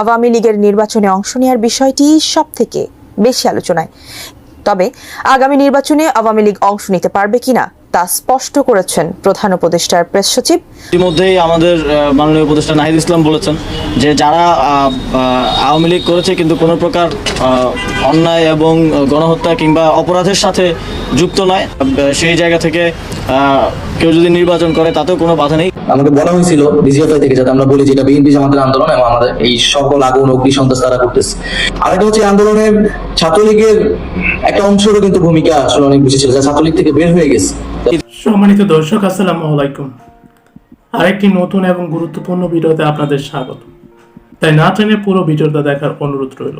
আওয়ামী লীগের নির্বাচনে অংশ নেওয়ার বিষয়টি সব থেকে বেশি আলোচনায়। তবে আগামী নির্বাচনে আওয়ামী লীগ অংশ নিতে পারবে কিনা তা স্পষ্ট করেছেন প্রধান উপদেষ্টার প্রেস সচিব। ইতিমধ্যেই আমাদের মাননীয় উপদেষ্টা নাহিদ ইসলাম বলেছেন যে যারা আওয়ামী লীগ করেছে কিন্তু কোনো প্রকার অন্যায় এবং গণহত্যা কিংবা অপরাধের সাথে যুক্ত নয় সেই জায়গা থেকে কেউ যদি নির্বাচন করে তাতেও কোনো বাধা নেই। আমাকে বলা হয়েছিল ডিজিএফআই থেকে যাতে আমরা বলি যেটা বিএনপি জামাতের আন্দোলন এবং আমাদের এই সকল আগুন অগ্নি সন্ত্রাস তারা করতেছে। আরেকটা হচ্ছে এই আন্দোলনের ছাত্রলীগের একটা অংশেরও কিন্তু ভূমিকা আসলে অনেক বেশি ছিল যা ছাত্রলীগ থেকে বের হয়ে গেছে। সম্মানিত দর্শক আসসালামু আলাইকুম। আরেকটি নতুন এবং গুরুত্বপূর্ণ ভিডিওতে আপনাদের স্বাগত। তাই না টেনে পুরো ভিডিওটা দেখার অনুরোধ রইল।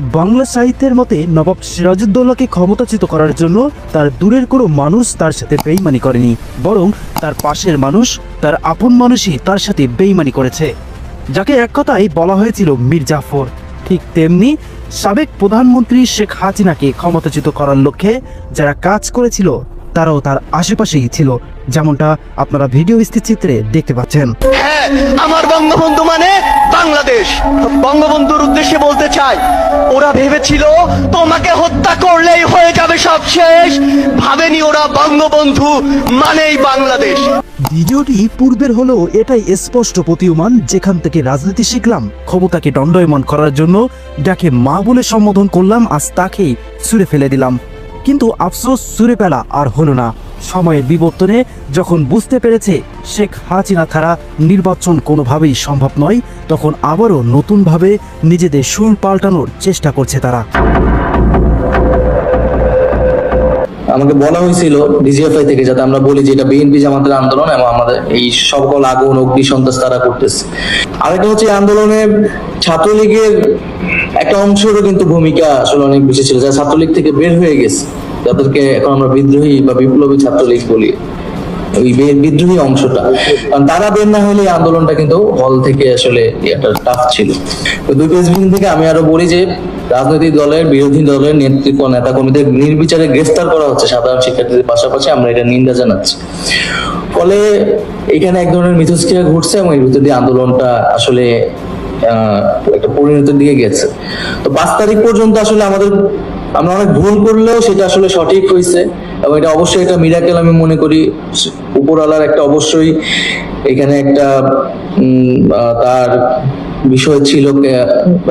বাংলা সাহিত্যের মতে নবাব সিরাজউদ্দৌলাকে ক্ষমতাচ্যুত করার জন্য তার দূরের কোনো মানুষ তার সাথে বেইমানি করেনি, বরং তার পাশের মানুষ, তার আপন মানুষই তার সাথে বেইমানি করেছে। যাকে এক কথায় বলা হয়েছিল মীর জাফর ঠিক তেমনি সাবেক প্রধানমন্ত্রী শেখ হাসিনাকে ক্ষমতাচ্যুত করার লক্ষ্যে যারা কাজ করেছিল তারাও তার আশেপাশেই ছিল যেমনটা আপনারা ভিডিও স্থিরচিত্রে দেখতে পাচ্ছেন। হ্যাঁ আমার বঙ্গবন্ধু মানে বাংলাদেশ। বঙ্গবন্ধুর উদ্দেশ্যে বলতে চাই ওরা ভেবেছিল তোমাকে হত্যা করলেই হয়ে যাবে সব শেষ। ভাবেনি ওরা বঙ্গবন্ধু মানেই বাংলাদেশ। ভিডিওটি পূর্বের হলেও এটাই স্পষ্ট প্রতীয়মান যেখান থেকে রাজনীতি শিখলাম ক্ষমতাকে দণ্ডয়মান করার জন্য যাকে মা বলে সম্বোধন করলাম আজ তাকেই ছুঁড়ে ফেলে দিলাম। কিন্তু আফসোস সুরে ফেলা আর হলো না। সময়ের বিবর্তনে যখন বুঝতে পেরেছে শেখ হাসিনা ছাড়া নির্বাচন কোনোভাবেই সম্ভব নয়, তখন আবারও নতুনভাবে নিজেদের সুর পাল্টানোর চেষ্টা করছে তারা। আমাকে বলা হয়েছিল ডিজিএফআই থেকে যাতে আমরা বলি যে এটা বিএনপি জামাতের আন্দোলন এবং আমাদের এই সকল আগুন, অগ্নি সন্ত্রাস তারা করতেছে। আরেকটা হচ্ছে আন্দোলনে ছাত্রলীগের একটা অংশেরও কিন্তু ভূমিকা আসলে অনেক বেশি ছিল যা ছাত্রলীগ থেকে বের হয়ে গেছে, যাদেরকে এখন আমরা বিদ্রোহী বা বিপ্লবী ছাত্রলীগ বলি। ওই বিদ্রোহী অংশটা। কারণ তারা বের না হলে আন্দোলনটা কিন্তু হল থেকে আসলে একটা টাফ ছিল। তো দুই প্রেসিডেন্ট থেকে আমি আরও বলি যে রাজনৈতিক দলের, বিরোধী দলের নেতৃত্ব নেতা কর্মীদের নির্বিচারে গ্রেফতার করা হচ্ছে সাধারণ শিক্ষার্থীদের পাশাপাশি। আমরা এটা নিন্দা জানাচ্ছি। ফলে এখানে এক ধরনের মিথস্ক্রিয়া ঘটছে এবং এর ভিতর দিয়ে আন্দোলনটা আসলে একটা পরিণতির দিকে গেছে। তো পাঁচ তারিখ পর্যন্ত আসলে আমাদের, আমরা অনেক ভুল করলেও সেটা আসলে সঠিক হয়েছে এবং এটা অবশ্যই একটা মিরাকেল আমি মনে করি। উপরওয়ালার একটা অবশ্যই এখানে একটা তার বিষয় ছিল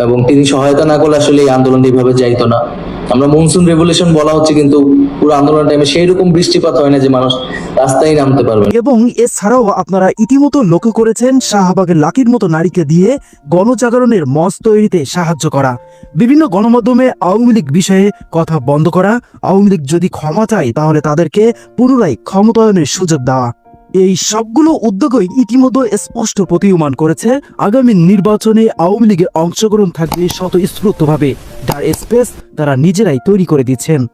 এবং তিনি সহায়তা না করলে আসলে এই আন্দোলন এইভাবে যাইতো না। আমরা মনসুন রেভলিউশন বলা হচ্ছে, কিন্তু পুরো আন্দোলন টাইমে সেই রকম বৃষ্টিপাত হয় না যে মানুষ রাস্তায় নামতে পারবে এবং এছাড়াও আপনারা ইতিমতো লক্ষ্য করেছেন শাহবাগের লাকির মতো নারীকে দিয়ে গণজাগরণের মঞ্চ তৈরিতে সাহায্য করা। বিভিন্ন গণমাধ্যমে আওয়ামী লীগ বিষয়ে কথা বন্ধ করা। আওয়ামী লীগ যদি ক্ষমা চায়, তাহলে তাদেরকে পুনরায় ক্ষমতায়নের সুযোগ দেওয়া। এই সবগুলো উদ্যোগই ইতিমধ্যে স্পষ্ট প্রতীয়মান করেছে। আগামী নির্বাচনে আওয়ামী লীগের অংশগ্রহণ থাকবে স্বতঃস্ফূর্তভাবে। যার স্পেস তারা নিজেরাই তৈরি করে দিচ্ছেন।